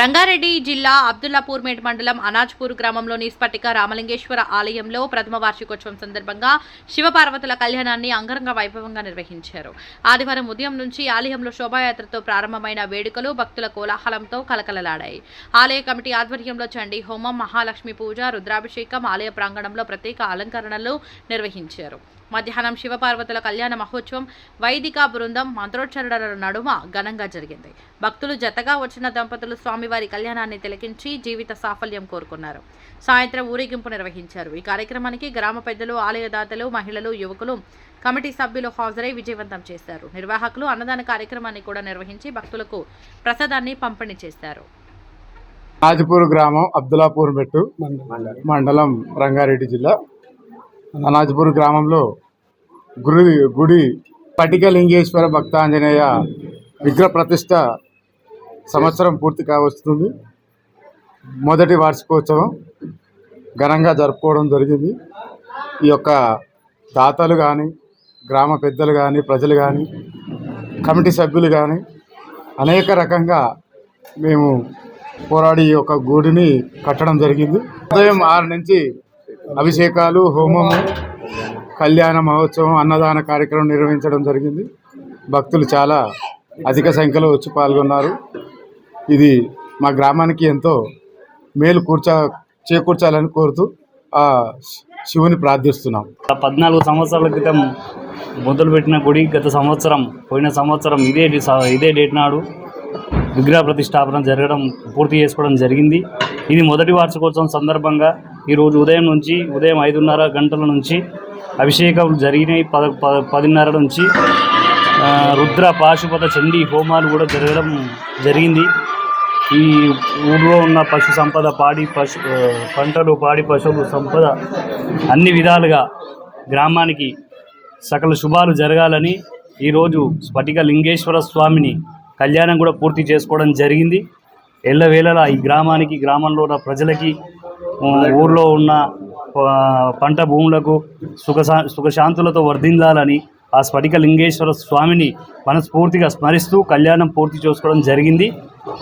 రంగారెడ్డి జిల్లా అబ్దుల్లాపూర్మేట్ మండలం అనాజ్పూర్ గ్రామంలోని స్ఫటిక రామలింగేశ్వర ఆలయంలో ప్రథమ వార్షికోత్సవం సందర్భంగా శివపార్వతుల కళ్యాణాన్ని అంగరంగ వైభవంగా నిర్వహించారు. ఆదివారం ఉదయం నుంచి ఆలయంలో శోభాయాత్రతో ప్రారంభమైన వేడుకలు భక్తుల కోలాహలంతో కలకలలాడాయి. ఆలయ కమిటీ ఆధ్వర్యంలో చండీ హోమం మహాలక్ష్మి పూజ రుద్రాభిషేకం ఆలయ ప్రాంగణంలో ప్రత్యేక అలంకరణలు నిర్వహించారు. మధ్యాహ్నం శివపార్వతుల కళ్యాణ మహోత్సవం వైదిక బృందం మంత్రోచ్చరణల నడుమ ఘనంగా జరిగింది. భక్తులు జతగా వచ్చిన దంపతులు స్వామివారి కళ్యాణాన్ని తిలకించి జీవిత సాఫల్యం కోరుకున్నారు. సాయంత్రం ఊరేగింపు నిర్వహించారు. ఈ కార్యక్రమానికి గ్రామ పెద్దలు ఆలయ దాతలు మహిళలు యువకులు కమిటీ సభ్యులు హాజరై విజయవంతం చేశారు. నిర్వాహకులు అన్నదాన కార్యక్రమాన్ని కూడా నిర్వహించి భక్తులకు ప్రసాదాన్ని పంపిణీ చేశారు. నాజిపూర్ గ్రామం అబ్దులాపూర్ మెట్టు మండలం రంగారెడ్డి జిల్లా. నాజిపూర్ గ్రామంలో గుడి గుడి పటికలింగేశ్వర భక్తాంజనేయ విగ్రహ ప్రతిష్ట సంవత్సరం పూర్తి కావస్తుంది. మొదటి వార్షికోత్సవం ఘనంగా జరుపుకోవడం జరిగింది. ఈ యొక్క దాతలు కానీ గ్రామ పెద్దలు కానీ ప్రజలు కానీ కమిటీ సభ్యులు కానీ అనేక రకంగా మేము పోరాడి ఈ యొక్క గుడిని కట్టడం జరిగింది. ఉదయం ఆరు నుంచి అభిషేకాలు హోమము కళ్యాణ మహోత్సవం అన్నదాన కార్యక్రమం నిర్వహించడం జరిగింది. భక్తులు చాలా అధిక సంఖ్యలో వచ్చి పాల్గొన్నారు. ఇది మా గ్రామానికి ఎంతో మేలు కూర్చా చేకూర్చాలని కోరుతూ ఆ శివుని ప్రార్థిస్తున్నాం. పద్నాలుగు సంవత్సరాల క్రితం మొదలుపెట్టిన గుడి గత సంవత్సరం పోయిన సంవత్సరం ఇదే ఇదే డేట్ నాడు విగ్రహ ప్రతిష్టాపన జరగడం పూర్తి చేసుకోవడం జరిగింది. ఇది మొదటి వార్షికోత్సవం సందర్భంగా ఈరోజు ఉదయం నుంచి ఉదయం ఐదున్నర గంటల నుంచి అభిషేకాలు జరిగినాయి. పద పదిన్నర నుంచి రుద్ర పాశుపత చండీ హోమాలు కూడా జరగడం జరిగింది. ఈ ఊళ్ళో ఉన్న పశు సంపద పాడి పశు పంటలు పాడి పశువులు సంపద అన్ని విధాలుగా గ్రామానికి సకల శుభాలు జరగాలని ఈరోజు స్ఫటిక లింగేశ్వర స్వామిని కళ్యాణం కూడా పూర్తి చేసుకోవడం జరిగింది. ఎల్లవేళలా ఈ గ్రామానికి గ్రామంలో ఉన్న ప్రజలకి ఊర్లో ఉన్న పంట భూములకు సుఖ సుఖశాంతులతో వర్ధిల్లాలని ఆ స్ఫటిక లింగేశ్వర స్వామిని మనస్ఫూర్తిగా స్మరిస్తూ కళ్యాణం పూర్తి చేసుకోవడం జరిగింది.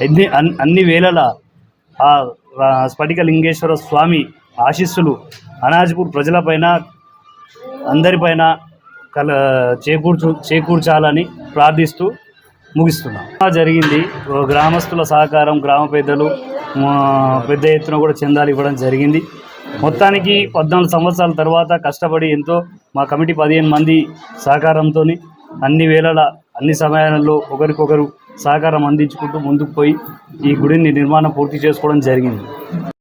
అన్ని అన్ని వేళలా ఆ ఆ స్ఫటిక లింగేశ్వర స్వామి ఆశీస్సులు అనాజ్పూర్ ప్రజలపైన అందరిపైన కల చేకూర్చు చేకూర్చాలని ప్రార్థిస్తూ ముగిస్తున్నాం. జరిగింది. గ్రామస్తుల సహకారం గ్రామ పెద్దలు మా పెద్ద ఎత్తున కూడా చందాలు ఇవ్వడం జరిగింది. మొత్తానికి పద్నాలుగు సంవత్సరాల తర్వాత కష్టపడి ఎంతో మా కమిటీ పదిహేను మంది సహకారంతో అన్ని వేళల అన్ని సమయాలలో ఒకరికొకరు సహకారం అందించుకుంటూ ముందుకు పోయి ఈ గుడిని నిర్మాణం పూర్తి చేసుకోవడం జరిగింది.